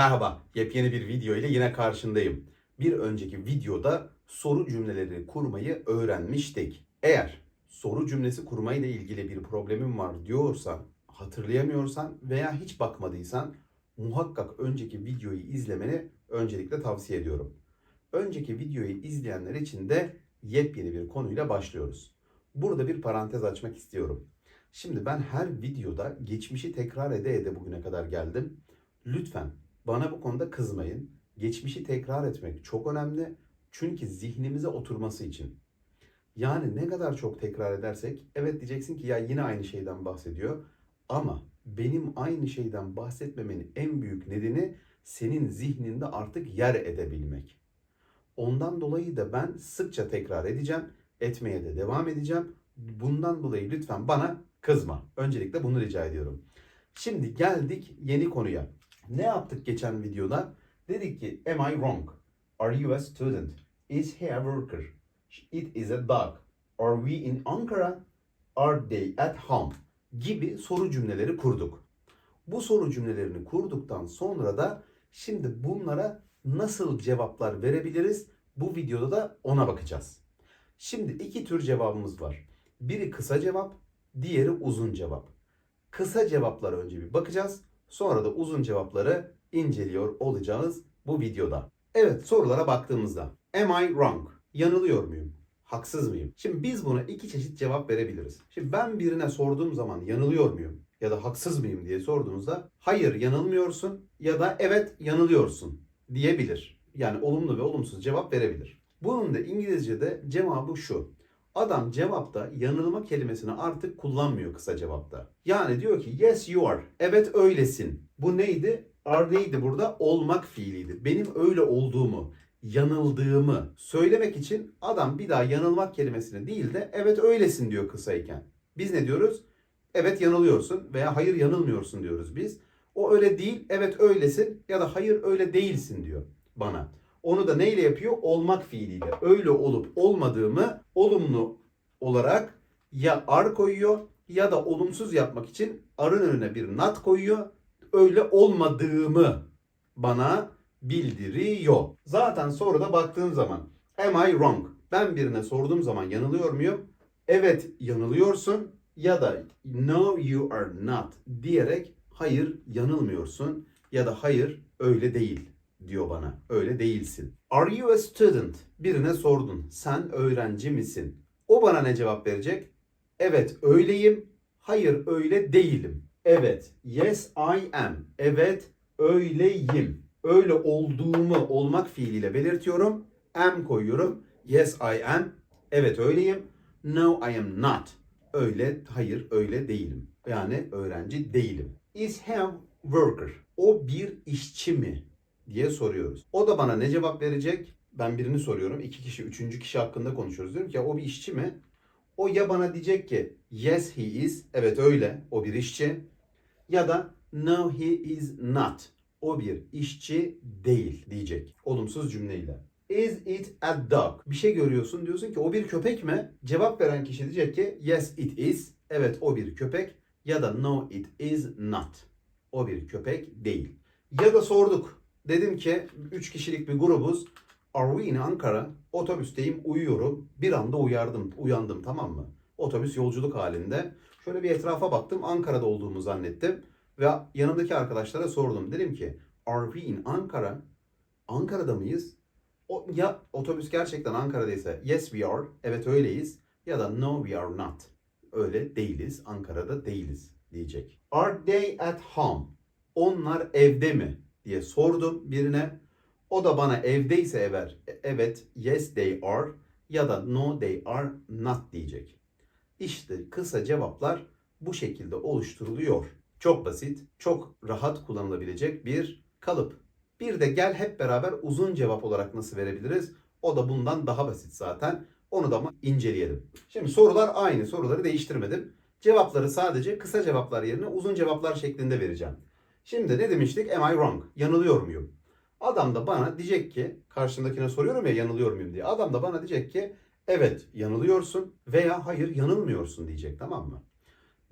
Merhaba, yepyeni bir video ile yine karşındayım. Bir önceki videoda soru cümleleri kurmayı öğrenmiştik. Eğer soru cümlesi kurmayla ilgili bir problemin var diyorsan, hatırlayamıyorsan veya hiç bakmadıysan muhakkak önceki videoyu izlemeni öncelikle tavsiye ediyorum. Önceki videoyu izleyenler için de yepyeni bir konuyla başlıyoruz. Burada bir parantez açmak istiyorum. Şimdi ben her videoda geçmişi tekrar ede ede bugüne kadar geldim. Lütfen bana bu konuda kızmayın. Geçmişi tekrar etmek çok önemli. Çünkü zihnimize oturması için. Yani ne kadar çok tekrar edersek evet diyeceksin ki ya yine aynı şeyden bahsediyor. Ama benim aynı şeyden bahsetmemenin en büyük nedeni senin zihninde artık yer edebilmek. Ondan dolayı da ben sıkça tekrar edeceğim. Etmeye de devam edeceğim. Bundan dolayı lütfen bana kızma. Öncelikle bunu rica ediyorum. Şimdi geldik yeni konuya. Ne yaptık geçen videoda? Dedik ki am I wrong? Are you a student? Is he a worker? It is a dog. Are we in Ankara? Are they at home? Gibi soru cümleleri kurduk. Bu soru cümlelerini kurduktan sonra da şimdi bunlara nasıl cevaplar verebiliriz? Bu videoda da ona bakacağız. Şimdi iki tür cevabımız var. Biri kısa cevap, diğeri uzun cevap. Kısa cevaplara önce bir bakacağız. Sonra da uzun cevapları inceliyor olacağız bu videoda. Evet sorulara baktığımızda Am I wrong? Yanılıyor muyum? Haksız mıyım? Şimdi biz buna iki çeşit cevap verebiliriz. Şimdi ben birine sorduğum zaman yanılıyor muyum? Ya da haksız mıyım diye sorduğunuzda hayır yanılmıyorsun ya da evet yanılıyorsun diyebilir. Yani olumlu ve olumsuz cevap verebilir. Bunun da İngilizce'de cevabı şu. Adam cevapta yanılma kelimesini artık kullanmıyor kısa cevapta. Yani diyor ki yes you are. Evet öylesin. Bu neydi? Are neydi burada? Olmak fiiliydi. Benim öyle olduğumu, yanıldığımı söylemek için adam bir daha yanılmak kelimesini değil de evet öylesin diyor kısayken. Biz ne diyoruz? Evet yanılıyorsun veya hayır yanılmıyorsun diyoruz biz. O öyle değil, evet öylesin ya da hayır öyle değilsin diyor bana. Onu da neyle yapıyor? Olmak fiiliyle. Öyle olup olmadığımı olumlu olarak ya ar koyuyor ya da olumsuz yapmak için arın önüne bir not koyuyor. Öyle olmadığımı bana bildiriyor. Zaten soruda baktığım zaman am I wrong? Ben birine sorduğum zaman yanılıyor muyum? Evet yanılıyorsun ya da no you are not diyerek hayır yanılmıyorsun ya da hayır öyle değil diyor bana. Öyle değilsin. Are you a student? Birine sordun. Sen öğrenci misin? O bana ne cevap verecek? Evet öyleyim. Hayır öyle değilim. Evet. Yes I am. Evet öyleyim. Öyle olduğumu olmak fiiliyle belirtiyorum. Am koyuyorum. Yes I am. Evet öyleyim. No I am not. Öyle, hayır öyle değilim. Yani öğrenci değilim. Is he a worker? O bir işçi mi? Diye soruyoruz. O da bana ne cevap verecek? Ben birini soruyorum. iki kişi, üçüncü kişi hakkında konuşuyoruz. Diyorum ki ya o bir işçi mi? O ya bana diyecek ki yes he is. Evet öyle. O bir işçi. Ya da no he is not. O bir işçi değil diyecek. Olumsuz cümleyle. Is it a dog? Bir şey görüyorsun diyorsun ki o bir köpek mi? Cevap veren kişi diyecek ki yes it is. Evet o bir köpek. Ya da no it is not. O bir köpek değil. Ya da sorduk. Dedim ki 3 kişilik bir grubuz. Are we in Ankara? Otobüsteyim, uyuyorum. Bir anda uyardım, uyandım tamam mı? Otobüs yolculuk halinde. Şöyle bir etrafa baktım. Ankara'da olduğumu zannettim. Ve yanımdaki arkadaşlara sordum. Dedim ki Are we in Ankara? Ankara'da mıyız? O, ya otobüs gerçekten Ankara'daysa yes we are. Evet öyleyiz. Ya da no we are not. Öyle değiliz. Ankara'da değiliz diyecek. Are they at home? Onlar evde mi? Diye sordum birine. O da bana evdeyse eğer evet yes they are ya da no they are not diyecek. İşte kısa cevaplar bu şekilde oluşturuluyor. Çok basit, çok rahat kullanılabilecek bir kalıp. Bir de gel hep beraber uzun cevap olarak nasıl verebiliriz? O da bundan daha basit zaten. Onu da ama inceleyelim. Şimdi sorular aynı. Soruları değiştirmedim. Cevapları sadece kısa cevaplar yerine uzun cevaplar şeklinde vereceğim. Şimdi ne demiştik? Am I wrong? Yanılıyor muyum? Adam da bana diyecek ki, karşındakine soruyorum ya yanılıyor muyum diye. Adam da bana diyecek ki, evet yanılıyorsun veya hayır yanılmıyorsun diyecek tamam mı?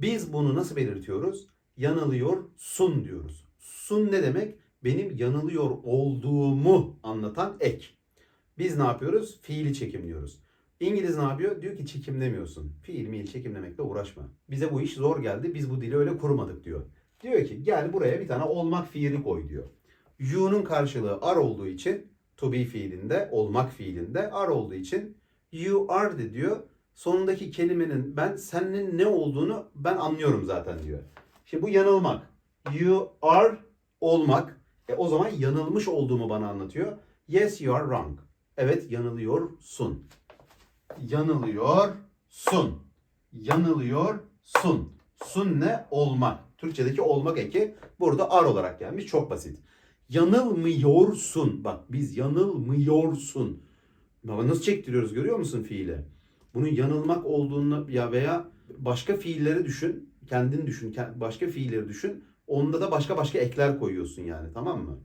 Biz bunu nasıl belirtiyoruz? Yanılıyorsun diyoruz. Sun ne demek? benim yanılıyor olduğumu anlatan ek. Biz ne yapıyoruz? Fiili çekimliyoruz. İngiliz ne yapıyor? Diyor ki çekimlemiyorsun. Fiil miil çekimlemekle uğraşma. Bize bu iş zor geldi. Biz bu dili öyle kurmadık diyor. Diyor ki gel buraya bir tane olmak fiili koy diyor. You'nun karşılığı are olduğu için to be fiilinde, olmak fiilinde are olduğu için you are de diyor. Sonundaki kelimenin ben senin ne olduğunu ben anlıyorum zaten diyor. Şimdi bu yanılmak. You are olmak. E o zaman yanılmış olduğumu bana anlatıyor. Yes you are wrong. Evet yanılıyorsun. Yanılıyorsun. Yanılıyorsun. Sun ne? Olmak. Türkçedeki olmak eki burada ar olarak gelmiş. Çok basit. Yanılmıyorsun. Bak biz yanılmıyorsun. Baba nasıl çektiriyoruz görüyor musun fiile? Bunun yanılmak olduğunu ya veya başka fiilleri düşün. Kendin düşün. Başka fiilleri düşün. Onda da başka başka ekler koyuyorsun yani tamam mı?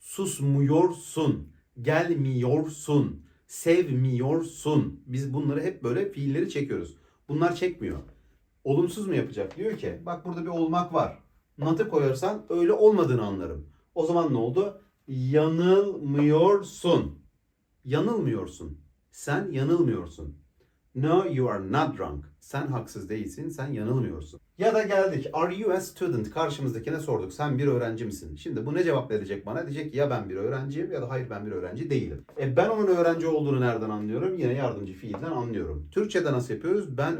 Susmuyorsun. Gelmiyorsun. Sevmiyorsun. Biz bunları hep böyle fiilleri çekiyoruz. Bunlar çekmiyor. Olumsuz mu yapacak? Diyor ki bak burada bir olmak var. Nat'ı koyarsan öyle olmadığını anlarım. O zaman ne oldu? Yanılmıyorsun. Yanılmıyorsun. Sen yanılmıyorsun. No you are not wrong. Sen haksız değilsin. Sen yanılmıyorsun. Ya da geldik. Are you a student? Karşımızdakine sorduk. Sen bir öğrenci misin? Şimdi bu ne cevap verecek bana? Diyecek ki ya ben bir öğrenciyim ya da hayır ben bir öğrenci değilim. E ben onun öğrenci olduğunu nereden anlıyorum? Yine yardımcı fiilden anlıyorum. Türkçe'de nasıl yapıyoruz? Ben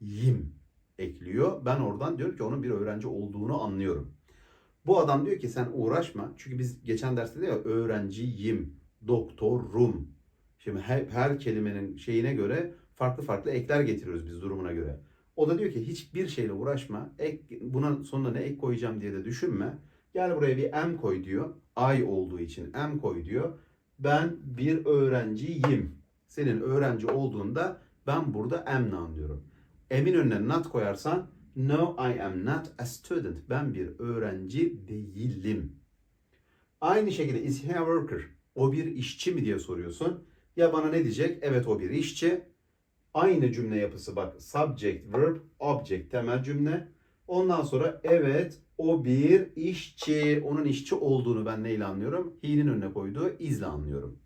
öğrenciyim ekliyor. Ben oradan diyorum ki onun bir öğrenci olduğunu anlıyorum. Bu adam diyor ki sen uğraşma. Çünkü biz geçen derste de ya öğrenciyim, doktorum. Şimdi her, her kelimenin şeyine göre farklı farklı ekler getiriyoruz biz durumuna göre. O da diyor ki hiçbir şeyle uğraşma. Ek, buna sonuna ne ek koyacağım diye de düşünme. Gel buraya bir M koy diyor. Ay olduğu için M koy diyor. Ben bir öğrenciyim. Senin öğrenci olduğunda ben burada M'le anlıyorum. M'in önüne not koyarsan No I am not a student. Ben bir öğrenci değilim. Aynı şekilde is he a worker? O bir işçi mi diye soruyorsun. Ya bana ne diyecek? Evet o bir işçi. Aynı cümle yapısı bak. Subject, verb, object temel cümle. Ondan sonra evet o bir işçi. Onun işçi olduğunu ben neyle anlıyorum? He'nin önüne koyduğu izle anlıyorum.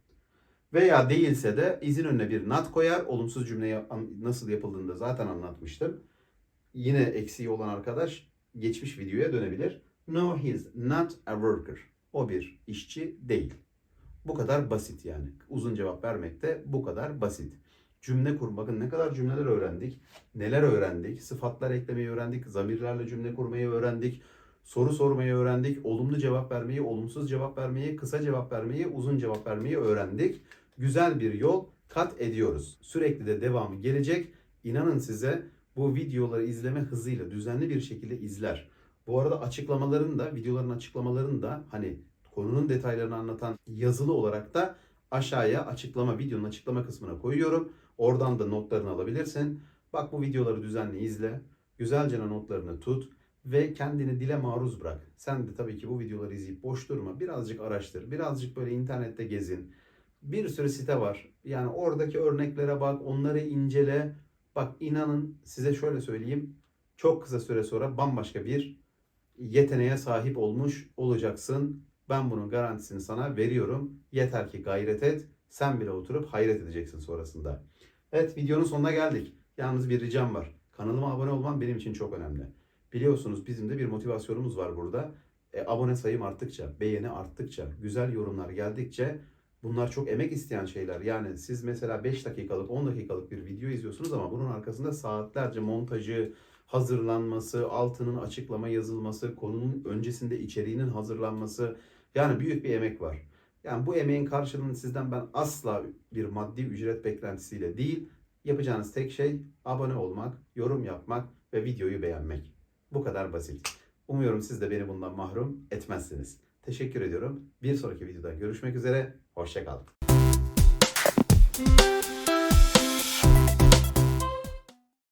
Veya değilse de izin önüne bir not koyar. Olumsuz cümleyi an- nasıl yapıldığını da zaten anlatmıştım. Yine eksiği olan arkadaş geçmiş videoya dönebilir. No he's not a worker. O bir işçi değil. Bu kadar basit yani. Uzun cevap vermek de bu kadar basit. Cümle kur. Bakın ne kadar cümleler öğrendik. Neler öğrendik? Sıfatlar eklemeyi öğrendik. Zamirlerle cümle kurmayı öğrendik. Soru sormayı öğrendik. Olumlu cevap vermeyi, olumsuz cevap vermeyi, kısa cevap vermeyi, uzun cevap vermeyi öğrendik. Güzel bir yol kat ediyoruz. Sürekli de devamı gelecek. İnanın size bu videoları izleme hızıyla düzenli bir şekilde izler. Bu arada açıklamaların da, videoların açıklamalarını da hani konunun detaylarını anlatan yazılı olarak da aşağıya açıklama, videonun açıklama kısmına koyuyorum. Oradan da notlarını alabilirsin. Bak bu videoları düzenli izle. Güzelce notlarını tut ve kendini dile maruz bırak. Sen de tabii ki bu videoları izleyip boş durma. Birazcık araştır. Birazcık böyle internette gezin. Bir sürü site var. Yani oradaki örneklere bak, onları incele. Bak inanın size şöyle söyleyeyim. Çok kısa süre sonra bambaşka bir yeteneğe sahip olmuş olacaksın. Ben bunun garantisini sana veriyorum. Yeter ki gayret et. Sen bile oturup hayret edeceksin sonrasında. Evet videonun sonuna geldik. Yalnız bir ricam var. Kanalıma abone olman benim için çok önemli. Biliyorsunuz bizim de bir motivasyonumuz var burada. E, abone sayım arttıkça, beğeni arttıkça, güzel yorumlar geldikçe bunlar çok emek isteyen şeyler. Yani siz mesela 5 dakikalık, 10 dakikalık bir video izliyorsunuz ama bunun arkasında saatlerce montajı, hazırlanması, altının açıklama yazılması, konunun öncesinde içeriğinin hazırlanması yani büyük bir emek var. Yani bu emeğin karşılığını sizden ben asla bir maddi ücret beklentisiyle değil, yapacağınız tek şey abone olmak, yorum yapmak ve videoyu beğenmek. Bu kadar basit. Umuyorum siz de beni bundan mahrum etmezsiniz. Teşekkür ediyorum. Bir sonraki videoda görüşmek üzere. Hoşçakalın.